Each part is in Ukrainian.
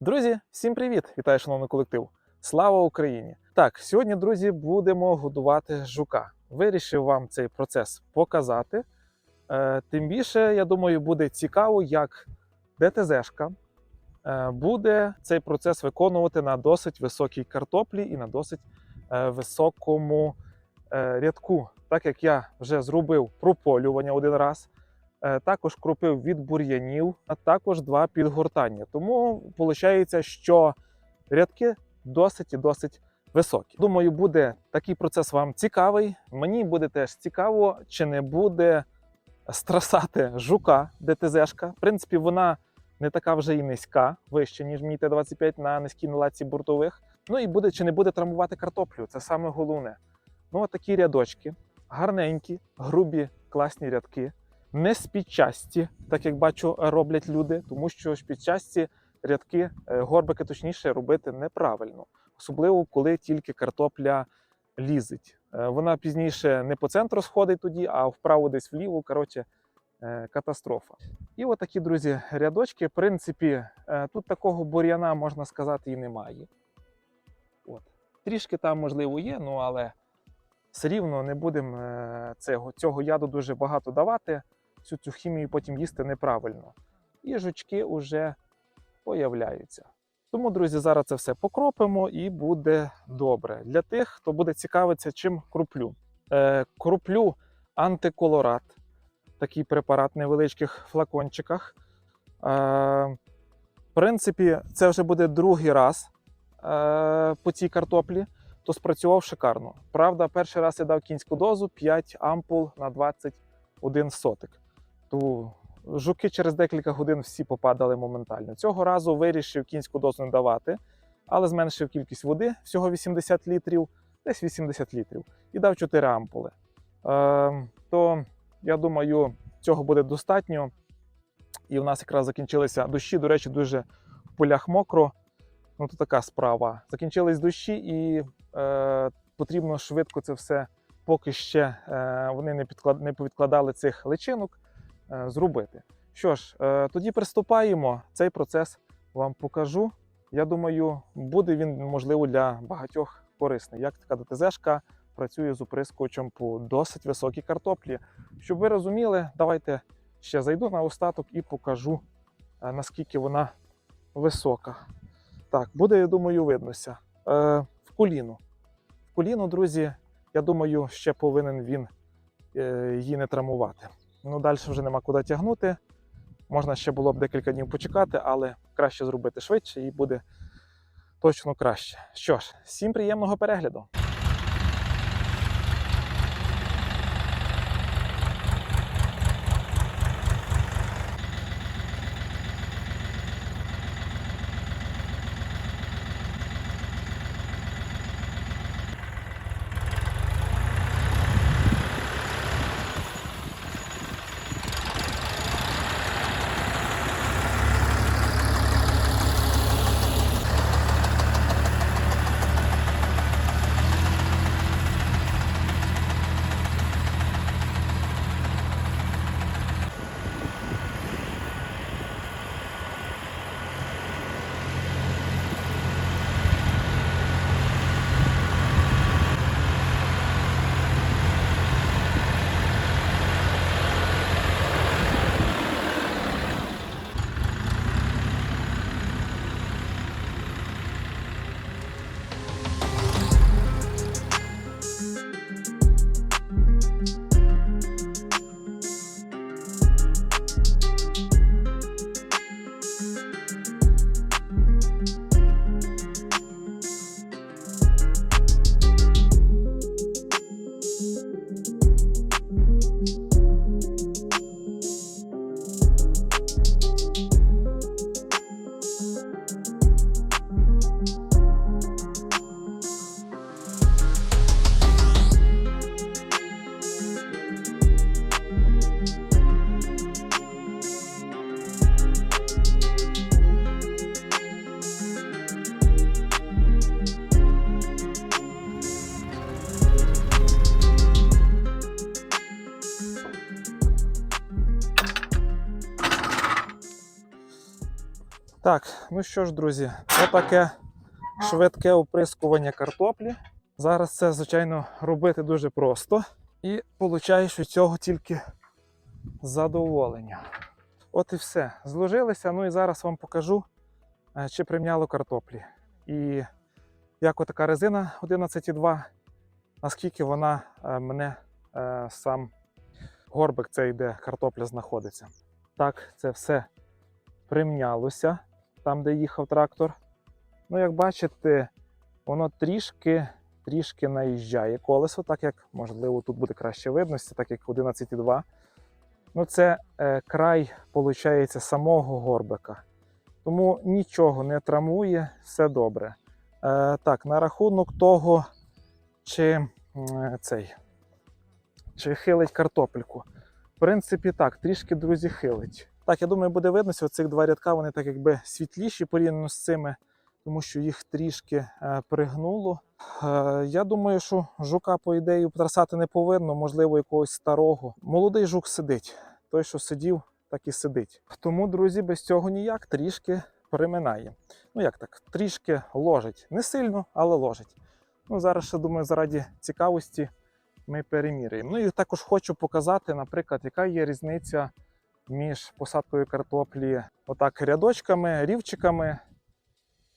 Друзі, всім привіт! Вітаю, шановний колектив! Слава Україні! Так, сьогодні, друзі, будемо годувати жука. Вирішив вам цей процес показати. Е, тим більше, я думаю, буде цікаво, як ДТЗшка е, буде цей процес виконувати на досить високій картоплі і на досить е, високому рядку. Так як я вже зробив прополювання один раз, також кропив від бур'янів, а також два підгортання. Тому виходить, що рядки досить і досить високі. Думаю, буде такий процес вам цікавий. Мені буде теж цікаво, чи не буде страсати жука ДТЗшка. В принципі, вона не така вже і низька, вище, ніж мій Т-25 на низькій наладці бортових. Ну і буде чи не буде травмувати картоплю. Це саме головне. Ну, от такі рядочки, гарненькі, грубі, класні рядки, не спідчасті, так як бачу, роблять люди, тому що спідчасті рядки, е, горбики точніше, робити неправильно, особливо коли тільки картопля лізить. Е, Вона пізніше не по центру сходить тоді, а вправо десь вліво. Коротше, е, катастрофа. І от такі, друзі, рядочки. В принципі, тут такого бур'яна, можна сказати, і немає. От. Трішки там, можливо, є, ну але все рівно не будемо цього, цього яду дуже багато давати. Всю цю хімію потім їсти неправильно. І жучки вже появляються. Тому, друзі, зараз це все покропимо і буде добре. Для тих, хто буде цікавитися, чим круплю. Е, круплю антиколорат, такий препарат в невеличких флакончиках. Е, в принципі, це вже буде другий раз е, по цій картоплі, то спрацював шикарно. Правда, перший раз я дав кінську дозу 5 ампул на 21 сотик. То жуки через декілька годин всі попадали моментально. Цього разу вирішив кінську дозу не давати, але зменшив кількість води, всього 80 літрів, десь 80 літрів, і дав 4 ампули. Е, то я думаю, цього буде достатньо. І в нас якраз закінчилися дощі. До речі, дуже в полях мокро. Ну, то така справа. Закінчились дощі, і е, потрібно швидко це все, поки ще е, вони не, підклад... не повідкладали цих личинок, зробити. Що ж, е, тоді приступаємо. Цей процес вам покажу. Я думаю, буде він, можливо, для багатьох корисний. Як така ДТЗшка працює з оприскувачем по досить високій картоплі. Щоб ви розуміли, давайте ще зайду на остаток і покажу, е, наскільки вона висока. Так, буде, я думаю, виднося. Е, в коліну. В коліну, друзі, я думаю, ще повинен він е, її не травмувати. Ну, далі вже нема куди тягнути. Можна ще було б декілька днів почекати, але краще зробити швидше і буде точно краще. Що ж, всім приємного перегляду! Так, ну що ж, друзі, отаке швидке оприскування картоплі. Зараз це, звичайно, робити дуже просто. І получаєш від цього тільки задоволення. От і все. Зложилися. Ну і зараз вам покажу, е, чи примняло картоплі. І як отака резина 11,2, наскільки вона е, мене е, сам горбик, цей, де картопля знаходиться. Так, це все примнялося там, де їхав трактор. Ну, як бачите, воно трішки, трішки наїжджає колесо, так як, можливо, тут буде краще видності, так як 11,2. Ну, це е, край, виходить, самого горбика. Тому нічого не травмує, все добре. Е, так, на рахунок того, чи е, цей, чи хилить картопельку. В принципі, так, трішки, друзі, хилить. Так, я думаю, буде видно, що цих два рядка вони так якби світліші порівняно з цими, тому що їх трішки е, пригнуло. Е, я думаю, що жука, по ідеї, трасати не повинно, можливо, якогось старого. Молодий жук сидить. Той, що сидів, так і сидить. Тому, друзі, без цього ніяк трішки переминає. Ну як так, трішки ложить. Не сильно, але ложить. Ну, зараз ще думаю, заради цікавості ми переміряємо. Ну і також хочу показати, наприклад, яка є різниця між посадкою картоплі отак рядочками, рівчиками,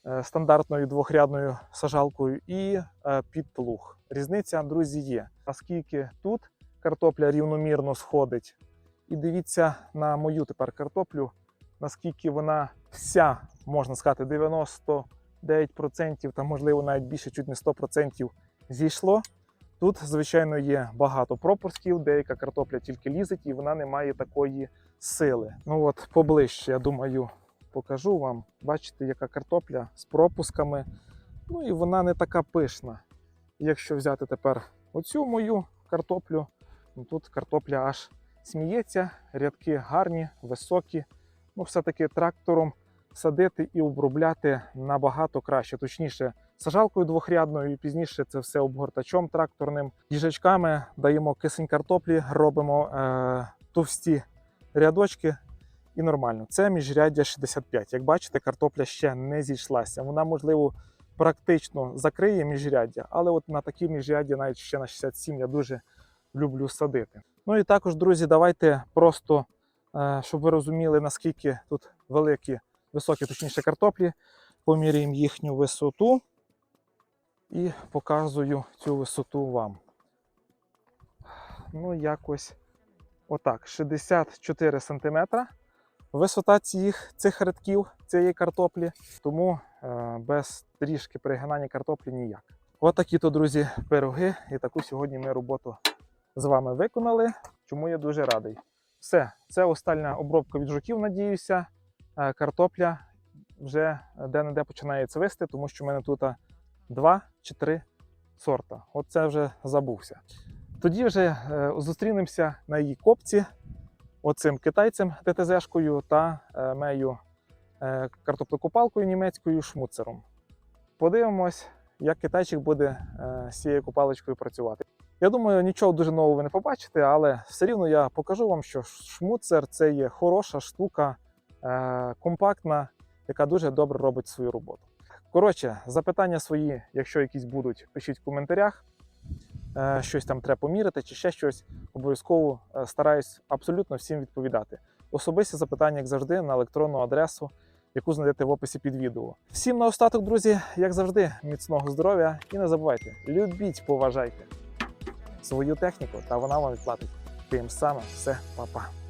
е, стандартною двохрядною сажалкою і е, під плуг. Різниця, друзі, є. Оскільки тут картопля рівномірно сходить, і дивіться на мою тепер картоплю, наскільки вона вся, можна сказати, 99%, та можливо навіть більше, чуть не 100% зійшло. Тут, звичайно, є багато пропусків, деяка картопля тільки лізить, і вона не має такої сили. Ну от поближче, я думаю, покажу вам. Бачите, яка картопля з пропусками. Ну і вона не така пишна. Якщо взяти тепер оцю мою картоплю, ну тут картопля аж сміється, рядки гарні, високі. Ну, все-таки трактором садити і обробляти набагато краще. Точніше, сажалкою двохрядною, і пізніше це все обгортачом тракторним. Їжачками даємо кисень картоплі, робимо е, товсті рядочки і нормально. Це міжряддя 65. Як бачите, картопля ще не зійшлася. Вона, можливо, практично закриє міжряддя, але от на такі міжряддя, навіть ще на 67, я дуже люблю садити. Ну і також, друзі, давайте просто, е, щоб ви розуміли, наскільки тут великі, високі, точніше, картоплі, поміряємо їхню висоту і показую цю висоту вам. Ну, якось отак, 64 см. Висота цих, цих рядків цієї картоплі, тому е, без трішки пригинання картоплі ніяк. Отакі то, друзі, пироги. І таку сьогодні ми роботу з вами виконали, чому я дуже радий. Все, це остання обробка від жуків, надіюся. Е, Картопля вже де-не-де починає цвисти, тому що в мене тут два чи три сорта. От це вже забувся. Тоді вже е, зустрінемося на її копці оцим китайцем ТТЗ-шкою та е, мею е, картоплекопалкою німецькою шмуцером. Подивимось, як китайчик буде е, з цією копалочкою працювати. Я думаю, нічого дуже нового ви не побачите, але все рівно я покажу вам, що шмуцер це є хороша штука, е, компактна, яка дуже добре робить свою роботу. Коротше, запитання свої, якщо якісь будуть, пишіть в коментарях. Е, Щось там треба поміряти чи ще щось. Обов'язково е, стараюсь абсолютно всім відповідати. Особисті запитання, як завжди, на електронну адресу, яку знайдете в описі під відео. Всім наостаток, друзі, як завжди, міцного здоров'я і не забувайте, любіть, поважайте свою техніку, та вона вам відплатить. Тим самим все, па-па.